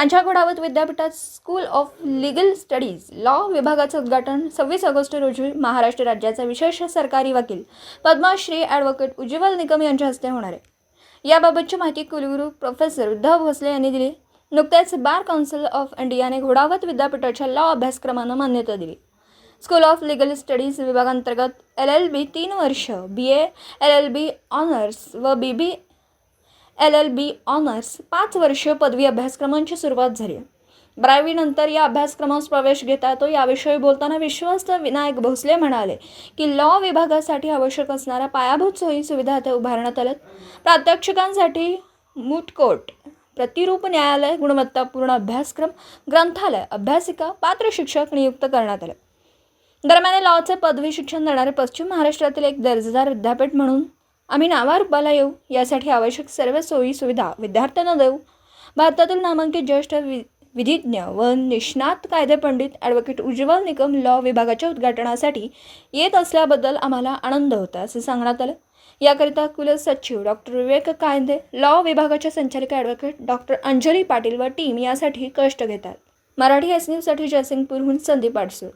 सांच्या घोडावत विद्यापीठात School of Legal Studies law विभागाचं उद्घाटन सव्वीस ऑगस्ट रोजी महाराष्ट्र राज्याचे विशेष सरकारी वकील पद्मश्री ॲडव्होकेट उज्ज्वल निकम यांच्या हस्ते होणार आहे. याबाबतची माहिती कुलगुरू प्रोफेसर उद्धव भोसले यांनी दिली. नुकत्याच बार काउन्सिल ऑफ इंडियाने घोडावत विद्यापीठाच्या लॉ अभ्यासक्रमांना मान्यता दिली. स्कूल ऑफ लिगल स्टडीज विभागांतर्गत एल एल बी तीन वर्ष B A L L B honours व B B L L B honours पाच वर्ष पदवी अभ्यासक्रमांची सुरुवात झाली. आहे बारावीनंतर या अभ्यासक्रमास प्रवेश घेता येतो याविषयी बोलताना विश्वस्त विनायक भोसले म्हणाले की लॉ विभागासाठी आवश्यक असणाऱ्या पायाभूत सोयी सुविधा आता उभारण्यात आल्यात. प्रात्यक्षिकांसाठी मूट प्रतिरूप न्यायालय गुणवत्तापूर्ण अभ्यासक्रम ग्रंथालय अभ्यासिका पात्र शिक्षक नियुक्त करण्यात आले. दरम्यान लॉचे पदवी शिक्षण देणारे पश्चिम महाराष्ट्रातील एक दर्जेदार विद्यापीठ म्हणून आम्ही नावारूपाला येऊ. यासाठी आवश्यक सर्व सोयी सुविधा विद्यार्थ्यांना देऊ. भारतातील नामांकित ज्येष्ठ वि विधिज्ञ व निष्णात कायदेपंडित ॲडव्होकेट उज्ज्वल निकम लॉ विभागाच्या उद्घाटनासाठी येत असल्याबद्दल आम्हाला आनंद होता असं सांगण्यात आलं. याकरिता कुलसचिव डॉक्टर विवेक कायदे लॉ विभागाच्या संचालिका ॲडव्होकेट डॉक्टर अंजली पाटील व टीम यासाठी कष्ट घेतात. मराठी एस न्यूजसाठी जयसिंगपूरहून संदीप आडसूळ.